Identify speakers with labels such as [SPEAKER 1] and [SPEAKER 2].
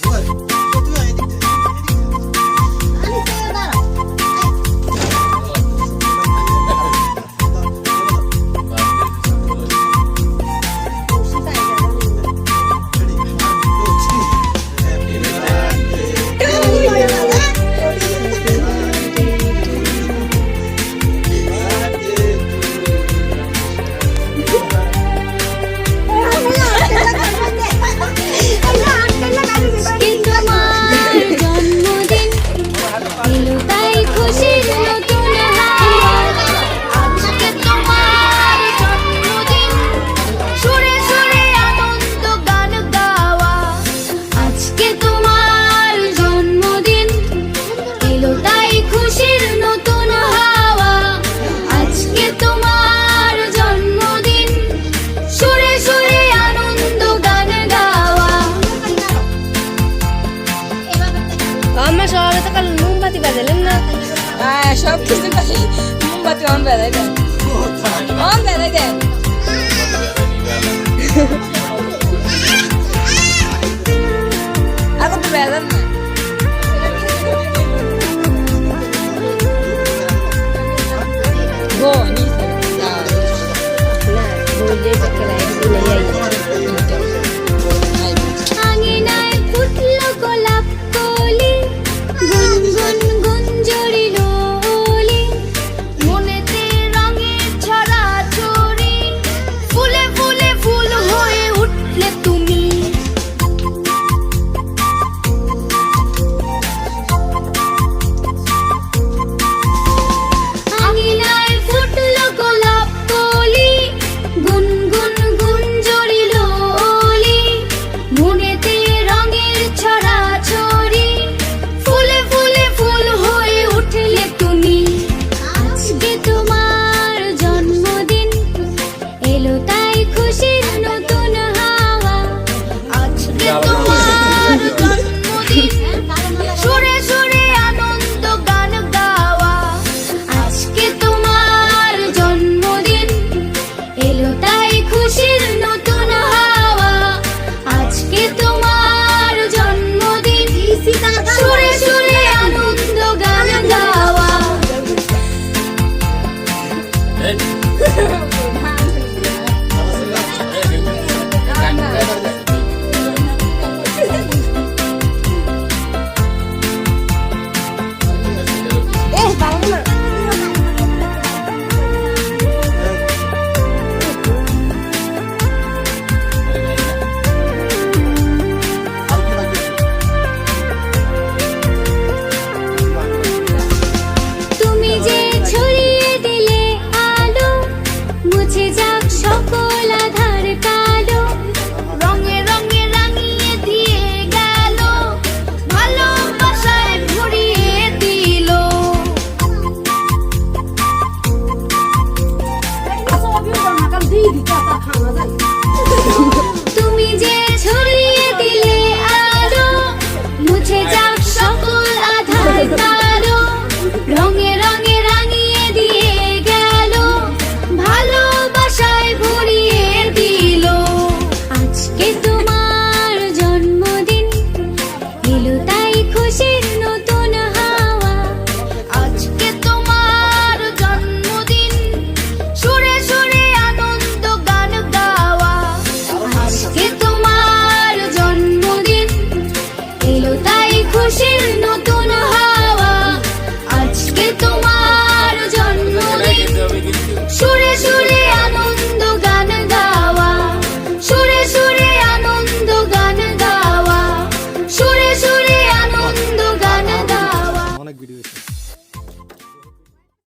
[SPEAKER 1] What?
[SPEAKER 2] হ্যাঁ সব কিছু খালি মোমবাতি অন বেলায় দেন অন বেলায় দেন 看看